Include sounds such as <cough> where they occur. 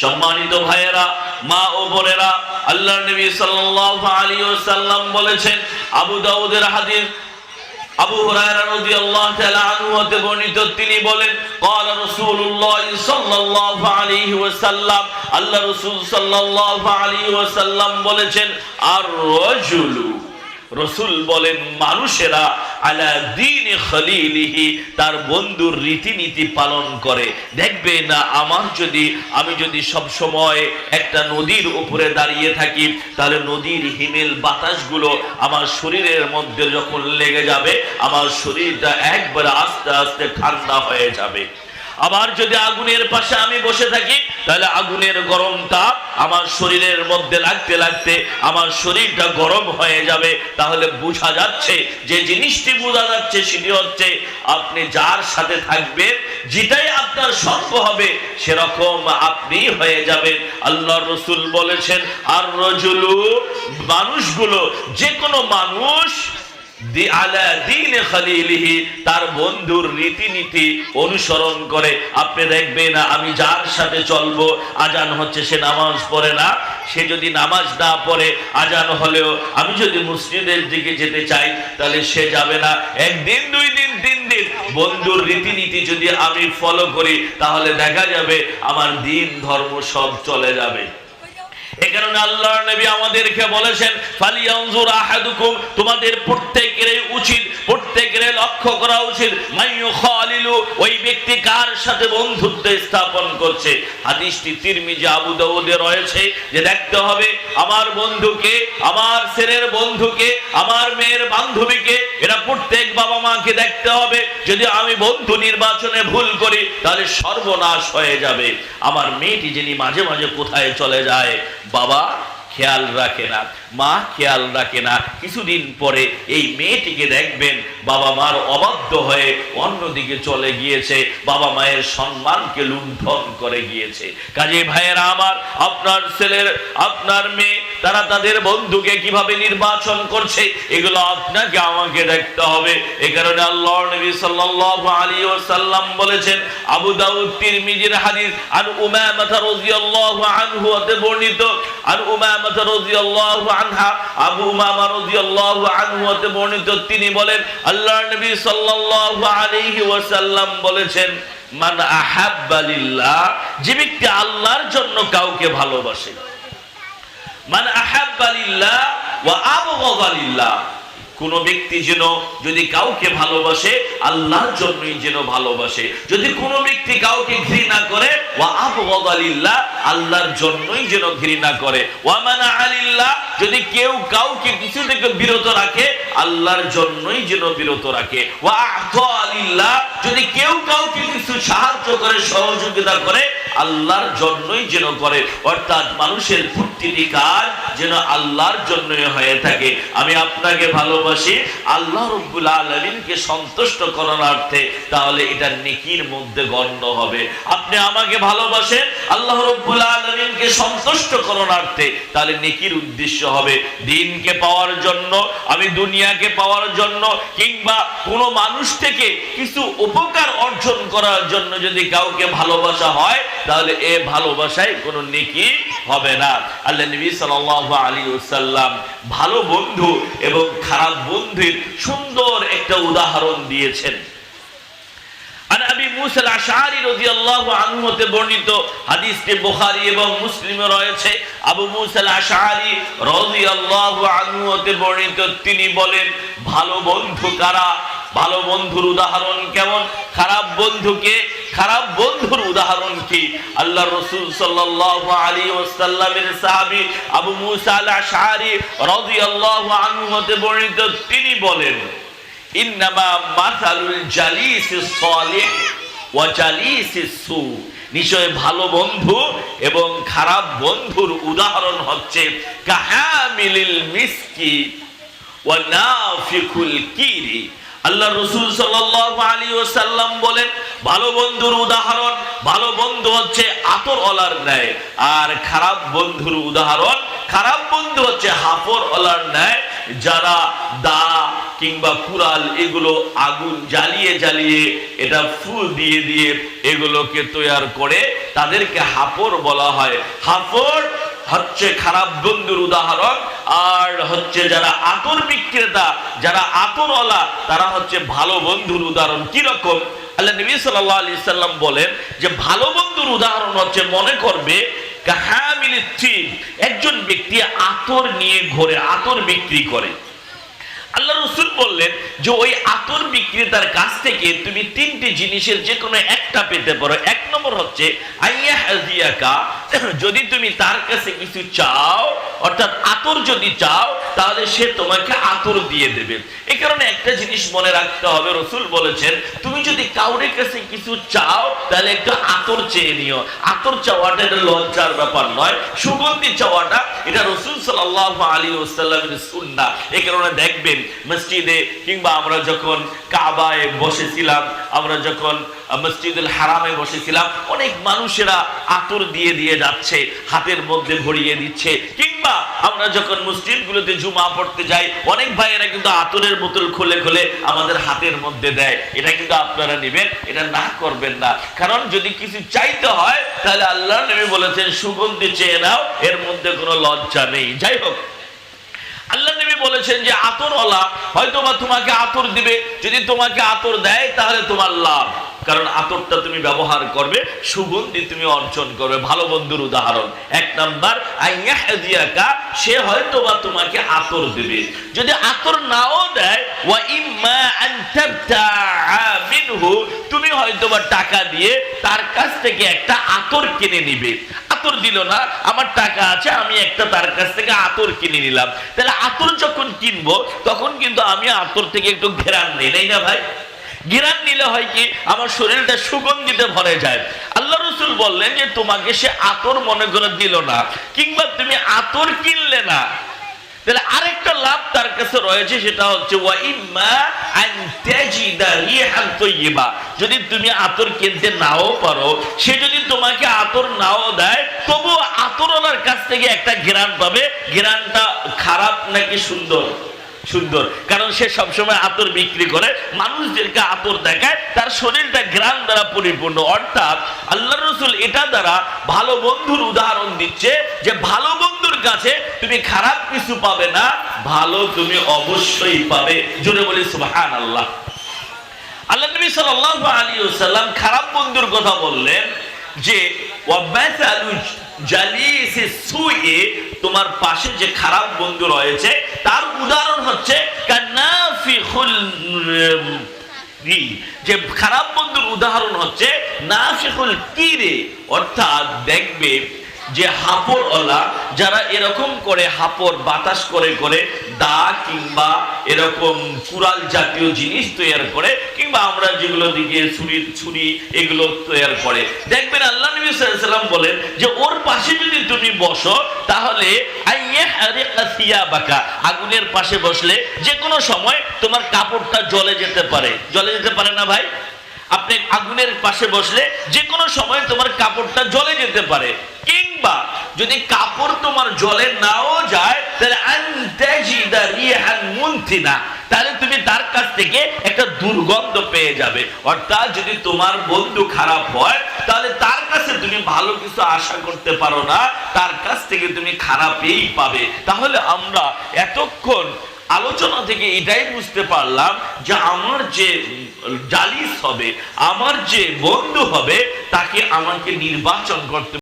সম্মানিত ভাইয়েরা মা ও বোনেরা আল্লাহ নবী সাল্লাল্লাহু আলাইহি ওয়াসাল্লাম বলেছেন আবু দাউদের হাদিস আবু হুরায়রা রাদিয়াল্লাহু তাআলা আনহু হতে বর্ণিত তিনি বলেন قال رسول الله صلى الله عليه وسلم আল্লাহ রাসূল সাল্লাল্লাহু আলাইহি ওয়াসাল্লাম বলেছেন আর রাজুলু রসুল বলেন মানুষেরা আলা দিন খলিলিহি, তার বন্ধুর রীতিনীতি পালন করে। দেখবে না আমার যদি, আমি যদি সব সময় একটা নদীর উপরে দাঁড়িয়ে থাকি, তাহলে নদীর হিমেল বাতাসগুলো আমার শরীরের মধ্যে যখন লেগে যাবে, আমার শরীরটা একবারে আস্তে আস্তে ঠান্ডা হয়ে যাবে। আবার যদি আগুনের পাশে আমি বসে থাকি তাহলে আগুনের গরম তাপ আমার শরীরের মধ্যে লাগতে লাগতে আমার শরীরটা গরম হয়ে যাবে। তাহলে বোঝা যাচ্ছে, যে জিনিসটি বোঝা যাচ্ছে সেটি হচ্ছে আপনি যার সাথে থাকবেন, যেটাই আপনার সঙ্গ হবে, সেরকম আপনি হয়ে যাবেন। আল্লাহ রসুল বলেছেন, আর রজুলু, মানুষগুলো যে কোনো মানুষ তার বন্ধুর রীতিনীতি অনুসরণ করে। আপনি দেখবেন আমি যার সাথে চলবো, আজান হচ্ছে, সে নামাজ পড়ে না। সে যদি নামাজ না পড়ে, আজান হলেও আমি যদি মসজিদের দিকে যেতে চাই, তাহলে সে যাবে না। একদিন, দুই দিন, তিন দিন বন্ধুর রীতিনীতি যদি আমি ফলো করি, তাহলে দেখা যাবে আমার দিন ধর্ম সব চলে যাবে। কারণে আল্লাহর নবী আমাদেরকে বলেছেন, ফালিয়ানজুর আহাদুকুম তোমাদের উচিত প্রত্যেকের লক্ষ্য করা উচিত মাইয়ু খালিলু ওই ব্যক্তি কার সাথে বন্ধুত্ব স্থাপন করছে। হাদিসটি তিরমিজি আবু দাউদে রয়েছে, যে দেখতে হবে, আমার বন্ধুকে, আমার ছেলের বন্ধুকে, আমার মেয়ের বান্ধবীকে, এরা প্রত্যেক বাবা মাকে দেখতে হবে, যদি আমি বন্ধু নির্বাচনে ভুল করি, তাহলে সর্বনাশ হয়ে যাবে। আমার মেয়েটি যিনি মাঝে মাঝে কোথায় চলে যায় বাবা, খেয়াল রাখে না। মা, খেয়াল রাখে না। কিছুদিন পরে এই মেয়েটিকে দেখবেন, বাবা মার অবাধ্য হয়ে অন্যদিকে চলে গিয়েছে। বাবা মায়ের সম্মানকে লুণ্ঠন করে গিয়েছে। কাজে ভাইয়েরা আমার, আপনার ছেলের, আপনার মেয়ে তারা তাদের বন্ধুকে কীভাবে নির্বাচন করছে, এগুলো আপনাকে আমাকে দেখতে হবে। এ কারণে আল্লাহ নবী সাল্লাল্লাহু আলাইহি ওয়াসাল্লাম বলেছেন, আবু দাউদ, তিরমিজির হাদিস আর উমামা রাদিয়াল্লাহু আনহু হতে বর্ণিত। আর উমামা রাদিয়াল্লাহু আনহা, আবু উমামা রাদিয়াল্লাহু আনহু হতে বর্ণিত। তিনি বলেন আল্লাহর নবী সাল্লাল্লাহু আলাইহি ওয়াসাল্লাম বলেছেন, মান আহাব্বা লিল্লাহ যে ব্যক্তি আল্লাহর জন্য কাউকে ভালোবাসে মান আহাব্বালিল্লাহ ওয়া আবগাদা লিল্লাহ। কোন ব্যক্তি যেন যদি কাউকে ভালোবাসে, আল্লাহর জন্যই যেন ভালোবাসে। যদি কোনো ব্যক্তি কাউকে ঘৃণা করে, ওয়া আবগাদা লিল্লাহ, আল্লাহর জন্যই যেন ঘৃণা করে। ওয়া মানা আলিল্লাহ যদি কেউ কাউকে কিছু থেকে বিরত রাখে, আল্লাহর জন্যই যেন বিরত রাখে। ওয়া আলিল্লাহ যদি কেউ কাউকে কিছু সাহায্য করে, সহযোগিতা করে আল্লাহর জন্যই যেন করে, অর্থাৎ মানুষের প্রতিটি কাজ যেন আল্লাহর জন্যই হয়ে থাকে। আমি আপনাকে ভালোবাসি, আল্লাহ রব্বুল আলমিনকে সন্তুষ্ট করার অর্থে তাহলে এটা নেকির মধ্যে গণ্য হবে। আপনি আমাকে ভালোবাসেন, আল্লাহ রব্বুল আলমিনকে সন্তুষ্ট করার অর্থে তাহলে নেকির উদ্দেশ্য হবে দিনকে পাওয়ার জন্য, আমি দুনিয়াকে পাওয়ার জন্য, কিংবা কোনো মানুষ থেকে কিছু উপকার অর্জন করার জন্য যদি কাউকে ভালোবাসা হয় তাহলে এ ভালোবাসায় কোনো নেকি হবে না। আল্লাহ নবী সাল্লাল্লাহু আলাইহি ওয়াসাল্লাম ভালো বন্ধু এবং খারাপ বন্ধুর সুন্দর একটা উদাহরণ দিয়েছেন। তিনি বলেন, ভালো বন্ধু কারা? ভালো বন্ধুর উদাহরণ কেমন? খারাপ বন্ধুকে খারাপ বন্ধুর উদাহরণ কি? আল্লাহ রসুল সাল্লাল্লাহু আলাইহি ওয়াসাল্লামের সাহাবী আবু মুসা আল-আশআরি রাদিয়াল্লাহু আনহু হতে বর্ণিত, তিনি বলেন, ইন্নামা মাসালুল জালিসিস সালিহ ওয়া জালিসিস সু। নিশ্চয় ভালো বন্ধু এবং খারাপ বন্ধুর উদাহরণ হচ্ছে, কাহামিলিল মিসকি ওয়া নাফিকুল কিরি আল্লাহ রসুল আলাইহি ওয়াসাল্লাম বলেন, ভালো বন্ধুর উদাহরণ, ভালো বন্ধু হচ্ছে আতর অলার ন্যায়, আর খারাপ বন্ধুর উদাহরণ, খারাপ বন্ধু হচ্ছে হাফর অলার ন্যায়। যারা দা কিংবা কুড়াল, এগুলো আগুন জ্বালিয়ে জ্বালিয়ে এটা ফুল দিয়ে দিয়ে এগুলোকে তৈয়ার করে তাদেরকে হাফর বলা হয়। হাফর হচ্ছে খারাপ বন্ধুর উদাহরণ, আর হচ্ছে যারা আতর বিক্রেতা, যারা আতরওয়ালা, তারা হচ্ছে ভালো বন্ধুর উদাহরণ। কি রকম? আল্লাহ নবী সাল্লাল্লাহু আলাইহি সাল্লাম বলেন যে, ভালো বন্ধুর উদাহরণ হচ্ছে মনে করবে একজন ব্যক্তি আতর নিয়ে ঘোরে, আতর বিক্রি করে। আল্লাহ রসুল বললেন যে, ওই আতর বিক্রেতার কাছ থেকে তুমি তিনটি জিনিসের যে কোনো একটা পেতে পারো। এক নম্বর হচ্ছে আইয়া হাজিয়াকা <coughs> যদি তুমি তার কাছে কিছু চাও, অর্থাৎ আতর যদি চাও, তাহলে সে তোমাকে আতর দিয়ে দেবে। এই কারণে একটা জিনিস মনে রাখতে হবে, রসুল বলেছেন, তুমি যদি কাউরে কাছে কিছু চাও, তাহলে একটা আতর চেয়ে নিও। আতর চাওয়াটা এটা লজ্জার ব্যাপার নয়, সুগন্ধি চাওয়াটা এটা রসুল সাল্লাহ আলী ওসাল্লামের সুন্না এই কারণে দেখবেন, মসজিদে কিংবা আমরা যখন কাবায় বসেছিলাম, আমরা যখন মসজিদুল হারামে বসেছিলাম, অনেক মানুষেরা আতর দিয়ে দিয়ে যাচ্ছে হাতের মধ্যে ভরিয়ে দিচ্ছে। কিংবা আমরা যখন মসজিদগুলোতে জুমা পড়তে যাই, অনেক ভাইয়েরা কিন্তু আতরের বোতল খুলে খুলে আমাদের হাতের মধ্যে দেয়। এটা কিন্তু আপনারা নেবেন, এটা না করবেন না। কারণ যদি কিছু চাইতে হয়, তাহলে আল্লাহ নবী বলেছেন, সুগন্ধি চেয়ে নাও, এর মধ্যে কোনো লজ্জা নেই। যাই হোক, আল্লাহ নবী বলেছেন যে, আতরওয়ালা হয়তো বা তোমাকে আতর দিবে। যদি তোমাকে আতর দেয়, তাহলে তোমার লাভ। কারণ আতরটা তুমি ব্যবহার করবে, সুগন্ধি তুমি অর্জন করবে, ভালো বন্ধুর উদাহরণ। এক নাম্বার সে হয়তো বা তোমাকে আতর দেবে। যদি আতর নাও দেয় তুমি হয়তো বা টাকা দিয়ে তার কাছ থেকে একটা আতর কিনে নিবে। আতর দিল না, আমার টাকা আছে, আমি একটা তার কাছ থেকে আতর কিনে নিলাম। তাহলে আতর যখন কিনবো, তখন কিন্তু আমি আতর থেকে একটু ঘেরান নেই না ভাই? ঘেরান নিলে হয় কি? আমার শরীরটা সুগন্ধিতে ভরে যায়। আল্লাহ রসুল বললেন যে, তোমাকে সে আতর মনে করে দিল না, কিংবা তুমি আতর কিনলে না। তাহলে আরেকটা লাভ তার কাছে রয়েছে, সেটা হচ্ছে যদি তুমি আতর কিনতে নাও পারো, সে যদি তোমাকে আতর নাও দেয় তবু আতরওয়ালার কাছ থেকে একটা ঘ্রাণ পাবে। ঘ্রাণটা খারাপ নাকি সুন্দর? সুন্দর। কারণ সে সবসময় আতর বিক্রি করে, মানুষদেরকে আতর দেখায়, তার শরীরটা গ্রাম দ্বারা পরিপূর্ণ। অর্থাৎ আল্লাহ রসুল এটা দ্বারা ভালো বন্ধুর উদাহরণ দিচ্ছে যে, ভালো বন্ধুর কাছে তুমি খারাপ কিছু পাবে না, ভালো তুমি অবশ্যই পাবে। জোরে বলি সুবহান আল্লাহ আল্লাহ নবী সাল্লাল্লাহু আলাইহি ওয়াসাল্লাম খারাপ বন্ধুর কথা বললেন যে তোমার পাশে যে খারাপ বন্ধু রয়েছে তার উদাহরণ হচ্ছে রি, যে খারাপ বন্ধুর উদাহরণ হচ্ছে না শেখুল কিরে অর্থাৎ দেখবে যে হাপড়ওয়ালা যারা এরকম করে হাপড়, বাতাস করে করে দা কিংবা এরকম কুড়াল জাতীয় জিনিস তৈরি করে, কিংবা আমরা যেগুলো দিকে ছুরি ছুরি এগুলো তৈরি করে। দেখবেন আল্লাহ নবী সাল্লাম বলেন যে, ওর পাশে যদি তুমি বসো, তাহলে আগুনের পাশে বসলে যে কোনো সময় তোমার কাপড়টা জ্বলে যেতে পারে। জ্বলে যেতে পারে না ভাই? আপনি আগুনের পাশে বসলে যে কোনো সময় তোমার কাপড়টা জ্বলে যেতে পারে। কিংবা যদি কাপড় তোমার জলে নাও যায়, তাহলে তাহলে তুমি তার কাছ থেকে একটা দুর্গন্ধ পেয়ে যাবে। অর্থাৎ যদি তোমার বন্ধু খারাপ হয়, তাহলে তার কাছে তুমি ভালো কিছু আশা করতে পারো না, তার কাছ থেকে তুমি খারাপই পাবে। তাহলে আমরা এতক্ষণ আলোচনা থেকে এটাই বুঝতে পারলাম যে আমার যে জালিস হবে, আমার যে বন্ধু হবে, তাকে আমাকে নির্বাচন করতে